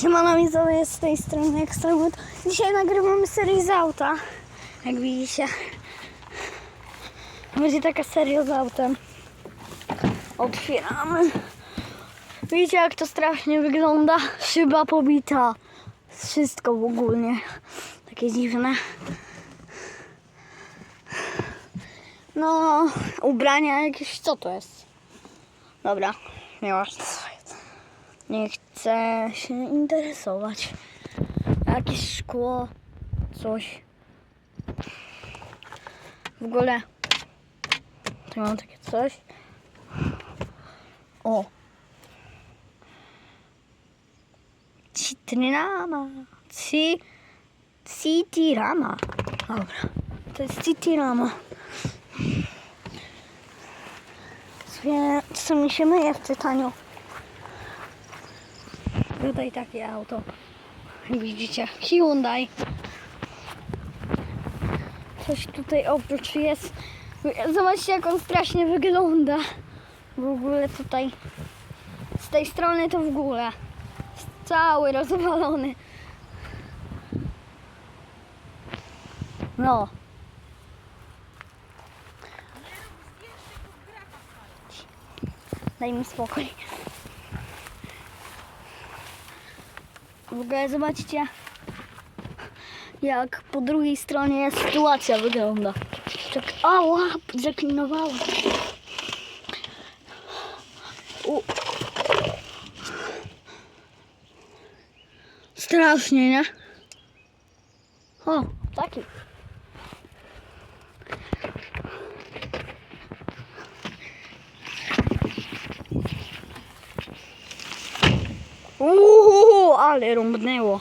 Siemano widzowie, z tej strony Ekstremut. Dzisiaj nagrywamy serię z auta. Jak widzicie. Będzie taka seria z autem. Otwieramy. Widzicie jak to strasznie wygląda? Szyba pobita. Wszystko w ogóle. Takie dziwne. No, ubrania jakieś, co to jest? Dobra, nieważne. Nie chcę się interesować. Jakieś szkło, coś. W ogóle. Tu mam takie coś. O. Citrynama. Ci... Citirama. Dobra. To jest Citirama. Sobie, co mi się myje w czytaniu. Tutaj takie auto. Widzicie, Hyundai. Coś tutaj oprócz jest. Zobaczcie jak on strasznie wygląda. W ogóle tutaj. Z tej strony to w ogóle. Cały rozwalony. No. Daj mi spokój. W ogóle zobaczcie, jak po drugiej stronie sytuacja wygląda. Tak, ała, zaklinowała. U. Strasznie, nie? O, taki. Uuu, ale rąbnęło.